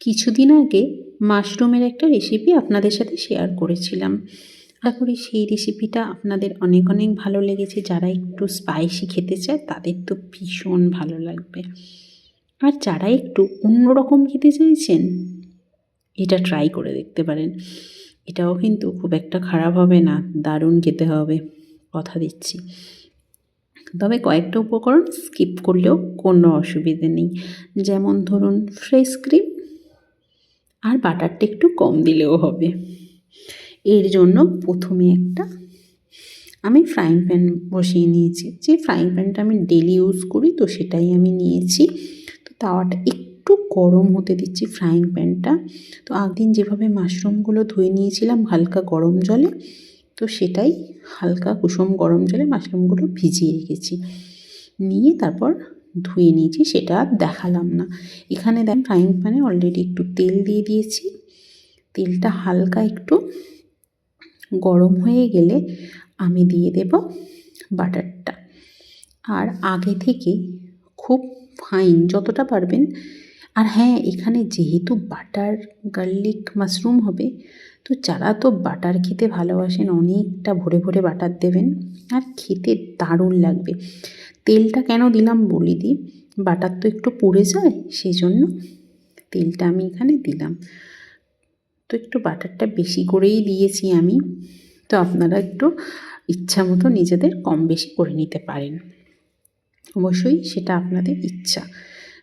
কিছুদিন আগে মাশরুমের একটা রেসিপি আপনাদের সাথে শেয়ার করেছিলাম। আশা করি সেই রেসিপিটা আপনাদের অনেক অনেক ভালো লেগেছে। যারা একটু স্পাইসি খেতে চায়, তাদের তো ভীষণ ভালো লাগবে। আর যারা একটু অন্যরকম খেতে চাইছেন, এটা ট্রাই করে দেখতে পারেন। এটাও কিন্তু খুব একটা খারাপ হবে না, দারুণ খেতে হবে, কথা দিচ্ছি। তবে কয়েকটা উপকরণ স্কিপ করলেও কোনো অসুবিধে নেই। যেমন ধরুন ফ্রেশ ক্রিম আর বাটারটা একটু কম দিলেও হবে। এর জন্য প্রথমে একটা আমি ফ্রাইং প্যান বসিয়ে নিয়েছি। যে ফ্রাইং প্যানটা আমি ডেলি ইউজ করি তো সেটাই আমি নিয়েছি। তো তাওয়াটা একটু গরম হতে দিচ্ছি ফ্রাইং প্যানটা তো আগদিন যেভাবে মাশরুমগুলো ধুয়ে নিয়েছিলাম হালকা গরম জলে, তো সেটাই হালকা কুসুম গরম জলে মাশরুমগুলো ভিজিয়ে রেখেছি। নিয়ে তারপর ধুয়ে নিয়েছি, সেটা আর দেখালাম না। এখানে দেন ফ্রাইং প্যানে অলরেডি একটু তেল দিয়ে দিয়েছি। তেলটা হালকা একটু গরম হয়ে গেলে আমি দিয়ে দেব বাটারটা। আর আগে থেকে খুব ফাইন যতটা পারবেন। আর হ্যাঁ এখানে যেহেতু বাটার গার্লিক মাশরুম হবে, তো যারা তো বাটার খেতে ভালোবাসেন, অনেকটা ভরে ভরে বাটার দেবেন, আর খেতে দারুণ লাগবে। তেলটা কেন দিলাম বলি দিই বাটার তো একটু পুড়ে যায় সেই জন্য তেলটা আমি এখানে দিলাম। তো একটু বাটারটা বেশি করেই দিয়েছি আমি। তো আপনারা একটু ইচ্ছা মতো নিজেদের কম বেশি করে নিতে পারেন। অবশ্যই সেটা আপনাদের ইচ্ছা।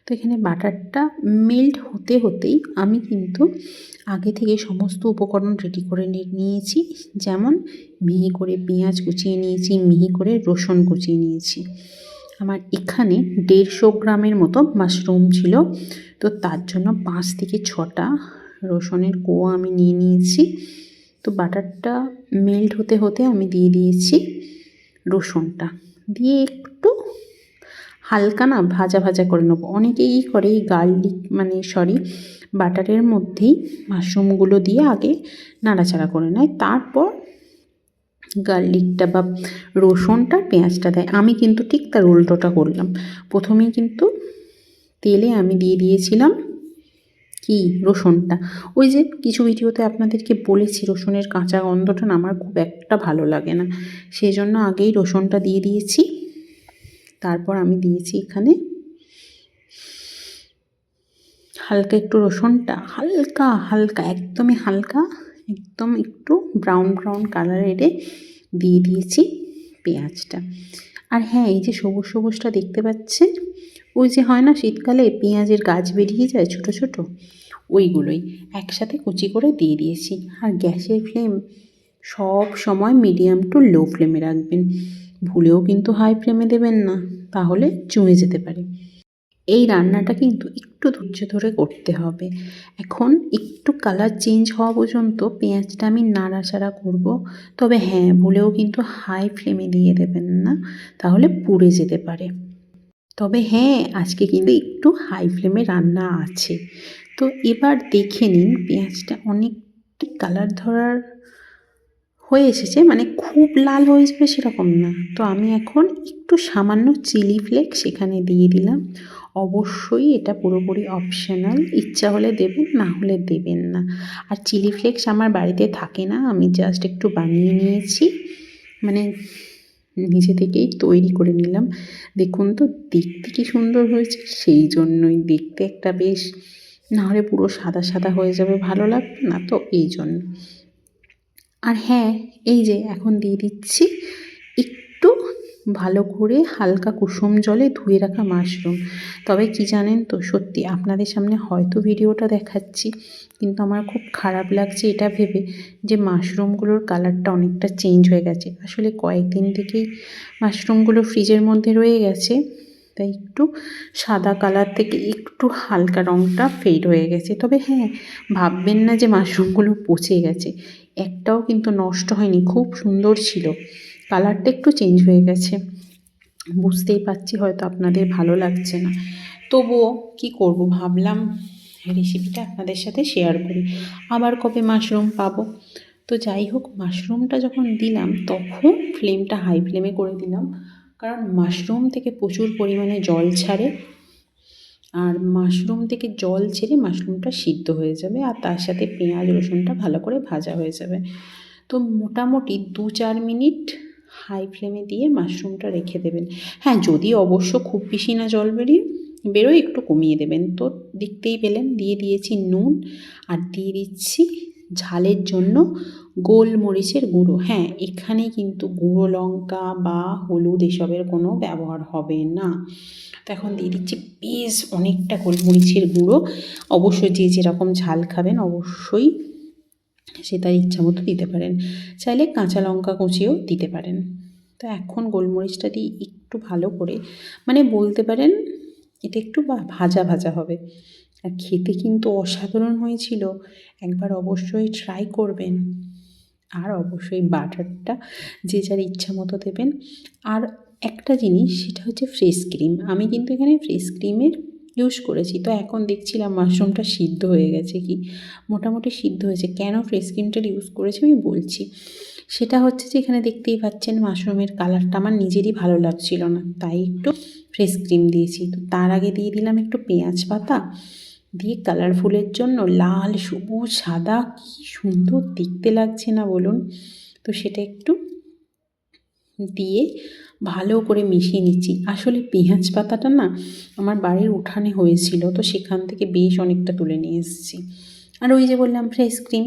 তো এখানে বাটারটা মেল্ট হতে হতেই আমি কিন্তু আগে থেকে সমস্ত উপকরণ রেডি করে নিয়েছি। যেমন মিহি করে পেঁয়াজ কুচিয়ে নিয়েছি, মিহি করে রসুন কুচিয়ে নিয়েছি। আমার এখানে দেড়শো গ্রামের মতো মাশরুম ছিল। তো তার জন্য পাঁচ থেকে ছটা রসুনের কোয়া আমি নিয়ে নিয়েছি। তো বাটারটা মেল্ট হতে হতে আমি দিয়ে দিয়েছি রসুনটা। দিয়ে একটু হালকা না ভাজা ভাজা করে নেব। অনেকেই করে এই গার্লিক মানে সরি বাটারের মধ্যেই মাশরুমগুলো দিয়ে আগে নাড়াচাড়া করে নেয়। তারপর গার্লিকটা বা রসুনটা, পেঁয়াজটা দেয়। আমি কিন্তু ঠিক তার উল্টোটা করলাম। প্রথমেই কিন্তু তেলে আমি দিয়ে দিয়েছিলাম কি? রসুনটা। ওই যে কিছু ভিডিওতে আপনাদেরকে বলেছি, রসুনের কাঁচা গন্ধটা আমার খুব একটা ভালো লাগে না। সেই জন্য আগেই রসুনটা দিয়ে দিয়েছি। তারপর আমি দিয়েছি এখানে হালকা একটু রসুনটা। হালকা হালকা, একদমই হালকা একদম একটু ব্রাউন ব্রাউন কালারের দিয়ে দিয়েছি পেঁয়াজটা। আর হ্যাঁ এই যে সবুজ, সবুজটা দেখতে পাচ্ছেন? ওই যে হয় না, শীতকালে পেঁয়াজের গাছ বেরিয়ে যায় ছোট ছোট? ওইগুলোই একসাথে কুচি করে দিয়ে দিয়েছি। আর গ্যাসের ফ্লেম সব সময় মিডিয়াম টু লো ফ্লেমে রাখবেন। ভুলেও কিন্তু হাই ফ্লেমে দেবেন না, তাহলে চুঁয়ে যেতে পারে। এই রান্নাটা কিন্তু একটু ধৈর্য ধরে করতে হবে। এখন একটু কালার চেঞ্জ হওয়া পর্যন্ত পেঁয়াজটা আমি নাড়াচাড়া করব। তবে হ্যাঁ বলেও কিন্তু হাই ফ্লেমে দিয়ে দেবেন না, তাহলে পুড়ে যেতে পারে। তবে হ্যাঁ আজকে কিন্তু একটু হাই ফ্লেমে রান্না আছে। তো এবার দেখে নিন পেঁয়াজটা অনেকটি কালার ধরার হয়ে এসেছে মানে খুব লাল হয়ে যাবে সেরকম না। তো আমি এখন একটু সামান্য চিলি ফ্লেক্স সেখানে দিয়ে দিলাম। অবশ্যই এটা পুরোপুরি অপশনাল ইচ্ছা হলে দেবেন, না হলে দেবেন না। আর চিলি ফ্লেক্স আমার বাড়িতে থাকে না, আমি জাস্ট একটু বানিয়ে নিয়েছি। মানে নিজে থেকেই তৈরি করে নিলাম। দেখুন তো, দেখতে কি সুন্দর হয়েছে, সেই জন্যই দেখতে একটা বেশ নাহলে পুরো সাদা সাদা হয়ে যাবে, ভালো লাগবে না তো, এই জন্য। আর হ্যাঁ এই যে এখন দিয়ে দিচ্ছি একটু ভালো করে হালকা কুসুম জলে ধুয়ে রাখা মাশরুম তবে কি জানেন তো, সত্যি আপনাদের সামনে হয়তো ভিডিওটা দেখাচ্ছি, কিন্তু আমার খুব খারাপ লাগছে এটা ভেবে যে মাশরুমগুলোর কালারটা অনেকটা চেঞ্জ হয়ে গেছে। আসলে কয়েকদিন থেকেই মাশরুমগুলো ফ্রিজের মধ্যে রয়ে গেছে, তাই একটু সাদা কালার থেকে একটু হালকা রঙটা ফেড হয়ে গেছে। তবে হ্যাঁ ভাববেন না যে মাশরুমগুলো পচে গেছে। একটাও কিন্তু নষ্ট হয়নি, খুব সুন্দর ছিল। কালারটা একটু চেঞ্জ হয়ে গেছে। বুঝতেই পারছি হয়তো আপনাদের ভালো লাগছে না। তবুও কি করব, ভাবলাম রেসিপিটা আপনাদের সাথে শেয়ার করি। আবার কবে মাশরুম পাবো? তো যাই হোক মাশরুমটা যখন দিলাম, তখন ফ্লেমটা হাই ফ্লেমে করে দিলাম। কারণ মাশরুম থেকে প্রচুর পরিমাণে জল ছাড়ে। আর মাশরুম থেকে জল ছেড়ে মাশরুমটা সিদ্ধ হয়ে যাবে আর তার সাথে পেঁয়াজ, রসুনটা ভালো করে ভাজা হয়ে যাবে। তো মোটামুটি দু চার মিনিট হাই ফ্লেমে দিয়ে মাশরুমটা রেখে দেবেন। হ্যাঁ যদি অবশ্য খুব বেশি না জল বেরিয়ে বেরোয় একটু কমিয়ে দেবেন। তো দেখতেই পেলেন, দিয়ে দিয়েছি নুন আর দিয়ে দিচ্ছি ঝালের জন্য গোলমরিচের গুঁড়ো। হ্যাঁ এখানে কিন্তু গুঁড়ো লঙ্কা বা হলুদ এসবের কোনো ব্যবহার হবে না। তো এখন দিয়ে দিচ্ছি বেশ অনেকটা গোলমরিচের গুঁড়ো। অবশ্যই যে যেরকম ঝাল খাবেন অবশ্যই সে তার ইচ্ছা মতো দিতে পারেন। চাইলে কাঁচা লঙ্কা কুচিও দিতে পারেন। তো এখন গোলমরিচটা দিয়ে একটু ভালো করে মানে বলতে পারেন এটা একটু ভাজা ভাজা হবে। আর খেতে কিন্তু অসাধারণ হয়েছিল। একবার অবশ্যই ট্রাই করবেন। আর অবশ্যই বাটারটা যে যার ইচ্ছা মতো দেবেন। আর একটা জিনিস, সেটা হচ্ছে ফ্রেশ ক্রিম আমি কিন্তু এখানে ফ্রেশ ক্রিমের ইউজ করেছি। তো এখন দেখছিলাম মাশরুমটা সিদ্ধ হয়ে গেছে কি? মোটামুটি সিদ্ধ হয়েছে। কেন ফ্রেশ ক্রিমটার ইউজ করেছি আমি বলছি। সেটা হচ্ছে যে এখানে দেখতেই পাচ্ছেন মাশরুমের কালারটা আমার নিজেরই ভালো লাগছিল না। তাই একটু ফ্রেশ ক্রিম দিয়েছি। তো তার আগে দিয়ে দিলাম একটু পেঁয়াজ পাতা। দিয়ে কালারফুলের জন্য লাল, সবুজ, সাদা, কি সুন্দর দেখতে লাগছে না বলুন? তো সেটা একটু দিয়ে ভালো করে মিশিয়ে নিচ্ছি। আসলে পেঁয়াজ পাতাটা না আমার বাড়ির উঠানে হয়েছিল, তো সেখান থেকে বেশ অনেকটা তুলে নিয়ে এসেছি। আর ওই যে বললাম ফ্রেশ ক্রিম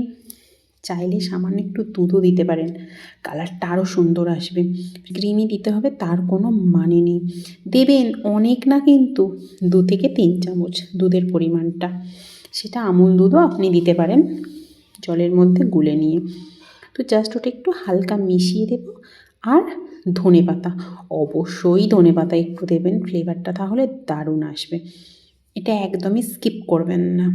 চাইলে সামান্য একটু দুধও দিতে পারেন। কালারটা আরও সুন্দর আসবে। ক্রিমই দিতে হবে, তার কোনো মানে নেই। দেবেন অনেক না কিন্তু দু থেকে তিন চামচ দুধের পরিমাণটা। সেটা আমুল দুধও আপনি দিতে পারেন জলের মধ্যে গুলে নিয়ে। তো জাস্ট ওটা একটু হালকা মিশিয়ে দেব। আর ধনে পাতা, অবশ্যই ধনে পাতা একটু দেবেন, ফ্লেভারটা তাহলে দারুণ আসবে। এটা একদমই স্কিপ করবেন না।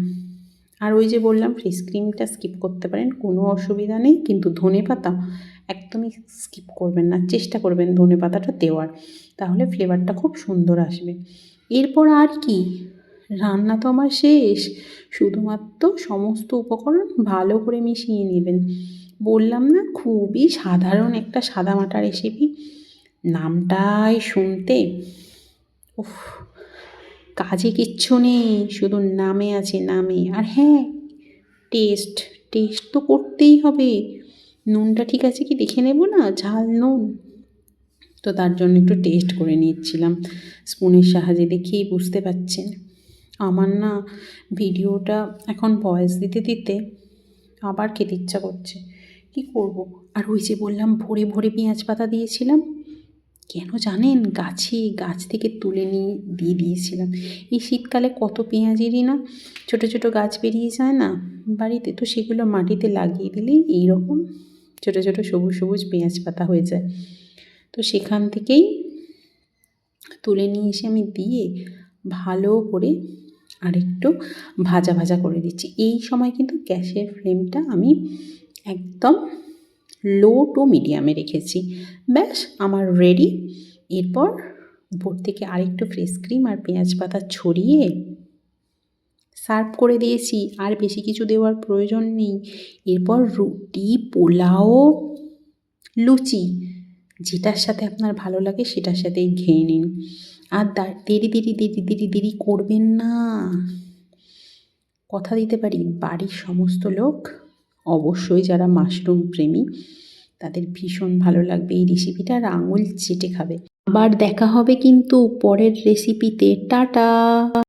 আর ওই যে বললাম ফেস ক্রিমটা স্কিপ করতে পারেন, কোনো অসুবিধা নেই। কিন্তু ধনে পাতা একদমই স্কিপ করবেন না, চেষ্টা করবেন ধনে পাতাটা দেওয়ার। তাহলে ফ্লেভারটা খুব সুন্দর আসবে। এরপর আর কি? রান্না তো আমার শেষ। শুধুমাত্র সমস্ত উপকরণ ভালো করে মিশিয়ে নেবেন। বললাম না, খুবই সাধারণ একটা সাদামাটা রেসিপি নামটাই শুনতে, উফ কাজে কিচ্ছু নেই, শুধু নামে আছে নামে। আর হ্যাঁ টেস্ট টেস্ট তো করতেই হবে। নুনটা ঠিক আছে কি দেখে নেব না? ঝাল নুন। তো তার জন্য একটু টেস্ট করে নিচ্ছিলাম। স্পুনের সাহায্যে দেখেই বুঝতে পারছেন আমার না ভিডিওটা এখন ভয়েস দিতে দিতে আবার খেতে ইচ্ছা করছে। কি করব? আর ওই যে বললাম, ভরে ভরে পেঁয়াজ পাতা দিয়েছিলাম। কেন জানেন? গাছে, গাছ থেকে তুলে নিয়ে দিয়ে দিয়েছিলাম। এই শীতকালে কত পেঁয়াজেরই না ছোটো ছোটো গাছ বেরিয়ে যায় না? বাড়িতে তো সেগুলো মাটিতে লাগিয়ে দিলেই এইরকম ছোটো ছোটো সবুজ সবুজ পেঁয়াজ পাতা হয়ে যায়। তো সেখান থেকেই তুলে নিয়ে এসে আমি দিয়ে ভালো করে আরেকটু ভাজা ভাজা করে দিচ্ছি। এই সময় কিন্তু গ্যাসের ফ্লেমটা আমি একদম লো টু মিডিয়ামে রেখেছি। ব্যাস, আমার রেডি এরপর উপর থেকে আরেকটু ফ্রেশ ক্রিম আর পেঁয়াজ পাতা ছড়িয়ে সার্ভ করে দিয়েছি। আর বেশি কিছু দেওয়ার প্রয়োজন নেই। এরপর রুটি, পোলাও, লুচি, যেটার সাথে আপনার ভালো লাগে সেটার সাথেই খেয়ে নিন। আর দেরি দেরি দেরি দেরি দেরি করবেন না। কথা দিতে পারি? বাড়ির সমস্ত লোক অবশ্যই যারা মাশরুম প্রেমী, তাদের ভীষণ ভালো লাগবে এই রেসিপিটা আর আঙুল চেটে খাবে। আবার দেখা হবে কিন্তু পরের রেসিপিতে টাটা!